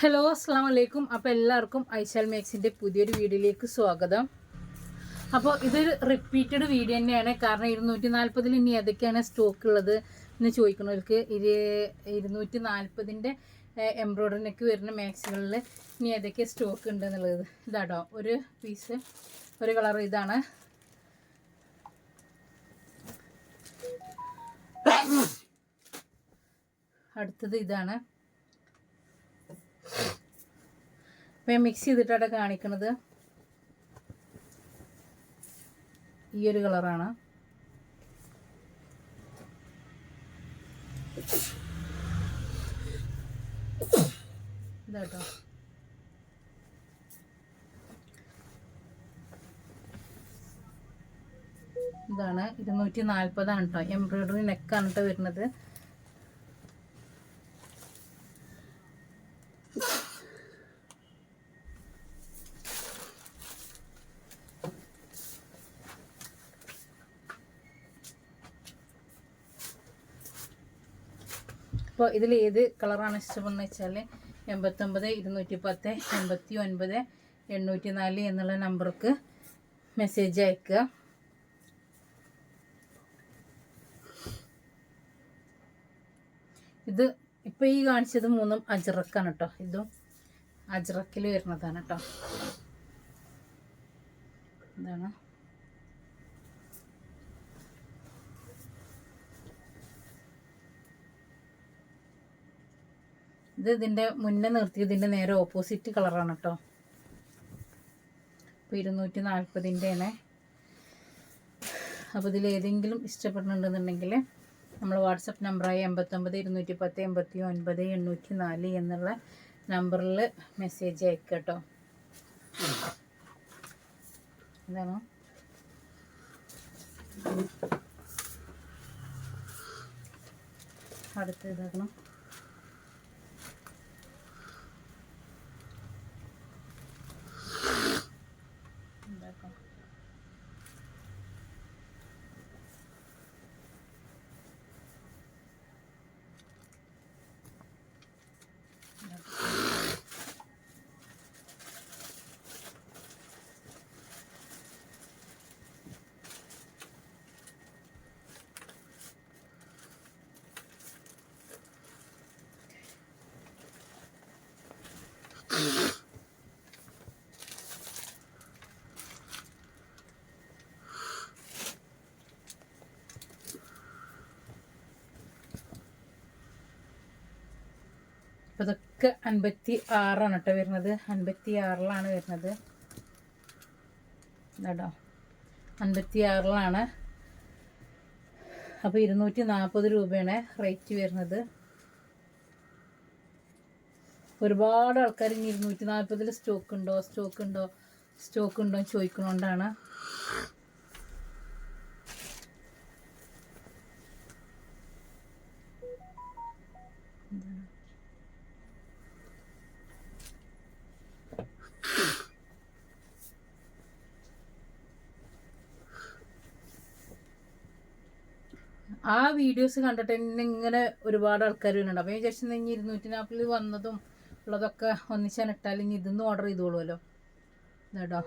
Hello അസ്സാം വലൈക്കും അപ്പോൾ എല്ലാവർക്കും ഐശാൽ മേക്സിന്റെ പുതിയൊരു വീഡിയോയിലേക്ക് സ്വാഗതം. അപ്പോൾ ഇതൊരു റിപ്പീറ്റഡ് വീഡിയോ തന്നെയാണ്. കാരണം ഇരുന്നൂറ്റി നാൽപ്പതിൽ ഇനി ഏതൊക്കെയാണ് സ്റ്റോക്ക് ഉള്ളത് എന്ന് ചോദിക്കുന്നവർക്ക് ഇരു ഇരുന്നൂറ്റി നാൽപ്പതിന്റെ എംബ്രോയ്ഡറിനൊക്കെ വരുന്ന മാക്സുകളിൽ ഇനി ഏതൊക്കെ സ്റ്റോക്ക് ഉണ്ട് എന്നുള്ളത്. ഇതാട്ടോ ഒരു പീസ് ഒരു കളർ ഇതാണ്. അടുത്തത് ഇതാണ്. അപ്പം ഞാൻ മിക്സ് ചെയ്തിട്ടാണ് കാണിക്കുന്നത് ഈ ഒരു കളറാണ് ഇതാട്ടോ. ഇതാണ് ഇരുന്നൂറ്റി നാൽപ്പതാണ് കേട്ടോ എംബ്രോയിഡറി നെക്കാണ് കേട്ടോ വരുന്നത്. അപ്പോൾ ഇതിൽ ഏത് കളറാണ് ഇഷ്ടപ്പെടുന്നത് വെച്ചാൽ എൺപത്തൊമ്പത് ഇരുന്നൂറ്റി പത്ത് എൺപത്തി ഒൻപത് എണ്ണൂറ്റി നാല് എന്നുള്ള നമ്പർക്ക് മെസ്സേജ് അയക്കുക. ഇത് ഇപ്പോൾ ഈ കാണിച്ചത് മൂന്നും അജറക്കാണ് കേട്ടോ ഇതും അജറക്കിൽ വരുന്നതാണ് കേട്ടോ ഇതാണ്. ഇത് ഇതിന്റെ മുന്നേ നിർത്തി ഇതിന്റെ നേരെ ഓപ്പോസിറ്റ് കളറാണ് കേട്ടോ അപ്പോൾ ഇരുന്നൂറ്റി നാൽപ്പതിന്റെയാണ് അപ്പോൾ ഇതിൽ ഏതെങ്കിലും ഇഷ്ടപ്പെടുന്നുണ്ടെന്നുണ്ടെങ്കിൽ നമ്മൾ വാട്സപ്പ് നമ്പറായ എൺപത്തൊമ്പത് ഇരുന്നൂറ്റി പത്ത് എൺപത്തി ഒൻപത് എണ്ണൂറ്റി നാല് എന്നുള്ള നമ്പറിൽ മെസ്സേജ് അയക്കുക കേട്ടോ എന്താണ് അടുത്ത ഇതാക്കണം. അപ്പോൾ ഇതൊക്കെ അൻപത്തി ആറാണ് കേട്ടോ വരുന്നത്. അൻപത്തി ആറിലാണ് വരുന്നത്. കേട്ടോ അൻപത്തി ആറിലാണ് അപ്പോൾ ഇരുന്നൂറ്റി നാൽപ്പത് രൂപയാണ് റേറ്റ് വരുന്നത്. ഒരുപാട് ആൾക്കാർ ഇനി ഇരുന്നൂറ്റി നാൽപ്പതിൽ സ്റ്റോക്ക് ഉണ്ടോ? സ്റ്റോക്ക് ഉണ്ടോ? സ്റ്റോക്ക് ഉണ്ടോ എന്ന് ചോദിക്കണോണ്ടാണ്. ആ വീഡിയോസ് കണ്ടിട്ട് തന്നെ ഇങ്ങനെ ഒരുപാട് ആൾക്കാർ വരുന്നുണ്ട്. അപ്പോൾ വിചാരിച്ചു ഇനി ഇരുന്നൂറ്റി നാൽപ്പതിൽ വന്നതും ഉള്ളതൊക്കെ ഒന്നിച്ചാൽ ഇട്ടാൽ ഇനി ഇതൊന്നും ഓർഡർ ചെയ്തോളുമല്ലോ കേട്ടോ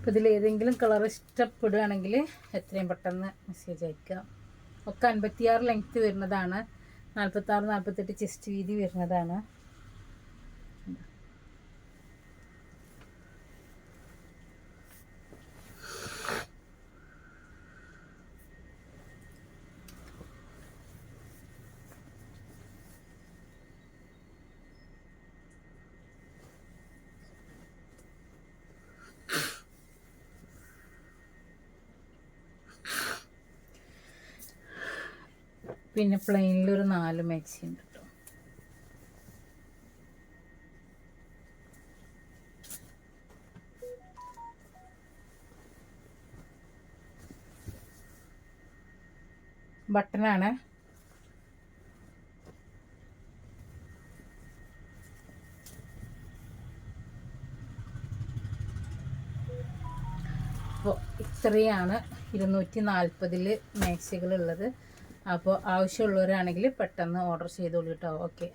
അപ്പോൾ ഇതിൽ ഏതെങ്കിലും കളർ ഇഷ്ടപ്പെടുകയാണെങ്കിൽ എത്രയും പെട്ടെന്ന് മെസ്സേജ് അയക്കുക. ഒക്കെ അൻപത്തിയാറ് ലെങ്ത്ത് വരുന്നതാണ്. നാൽപ്പത്താറ് നാൽപ്പത്തെട്ട് ചെസ്റ്റ് വീതി വരുന്നതാണ്. പിന്നെ പ്ലെയിനിൽ ഒരു നാല് മാക്സി ഉണ്ട് കേട്ടോ ബട്ടനാണ് അപ്പോൾ ഇത്രയാണ്. ഇരുന്നൂറ്റി നാൽപ്പതിൽ മാക്സികളുള്ളത്. അപ്പോൾ ആവശ്യമുള്ളവരാണെങ്കിൽ പെട്ടെന്ന് ഓർഡർ ചെയ്തോളൂ കേട്ടോ. ഓക്കെ